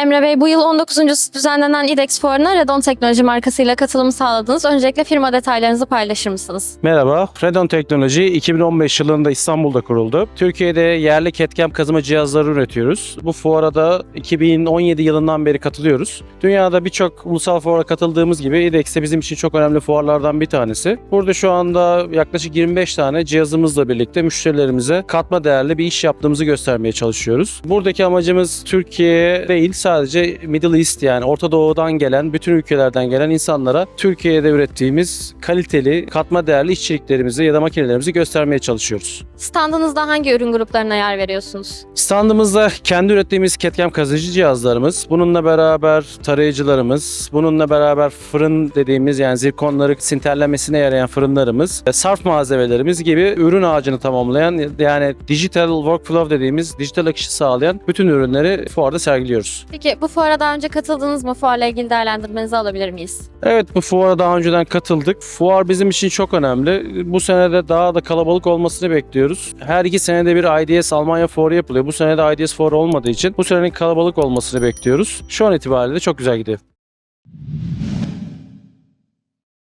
Emre Bey bu yıl 19. düzenlenen IDEX fuarına Redon Teknoloji markasıyla katılım sağladınız. Öncelikle firma detaylarınızı paylaşır mısınız? Merhaba, Redon Teknoloji 2015 yılında İstanbul'da kuruldu. Türkiye'de yerli CAD/CAM kazıma cihazları üretiyoruz. Bu fuara da 2017 yılından beri katılıyoruz. Dünyada birçok ulusal fuara katıldığımız gibi IDEX de bizim için çok önemli fuarlardan bir tanesi. Burada şu anda yaklaşık 25 tane cihazımızla birlikte müşterilerimize katma değerli bir iş yaptığımızı göstermeye çalışıyoruz. Buradaki amacımız Türkiye değil sadece Middle East yani Orta Doğu'dan gelen, bütün ülkelerden gelen insanlara Türkiye'de ürettiğimiz kaliteli, katma değerli işçiliklerimizi ya da makinelerimizi göstermeye çalışıyoruz. Standınızda hangi ürün gruplarına yer veriyorsunuz? Standımızda kendi ürettiğimiz CAD/CAM kazıcı cihazlarımız, bununla beraber tarayıcılarımız, bununla beraber fırın dediğimiz yani zirkonları sinterlemesine yarayan fırınlarımız, e, sarf malzemelerimiz gibi ürün ağacını tamamlayan yani digital workflow dediğimiz dijital akışı sağlayan bütün ürünleri fuarda sergiliyoruz. Peki bu fuara daha önce katıldınız mı? Fuarla ilgili değerlendirmenizi alabilir miyiz? Evet bu fuara daha önceden katıldık. Fuar bizim için çok önemli. Bu senede daha da kalabalık olmasını bekliyoruz. Her iki senede bir IDS Almanya fuarı yapılıyor. Bu sene de IDS fuarı olmadığı için bu senenin kalabalık olmasını bekliyoruz. Şu an itibariyle de çok güzel gidiyor.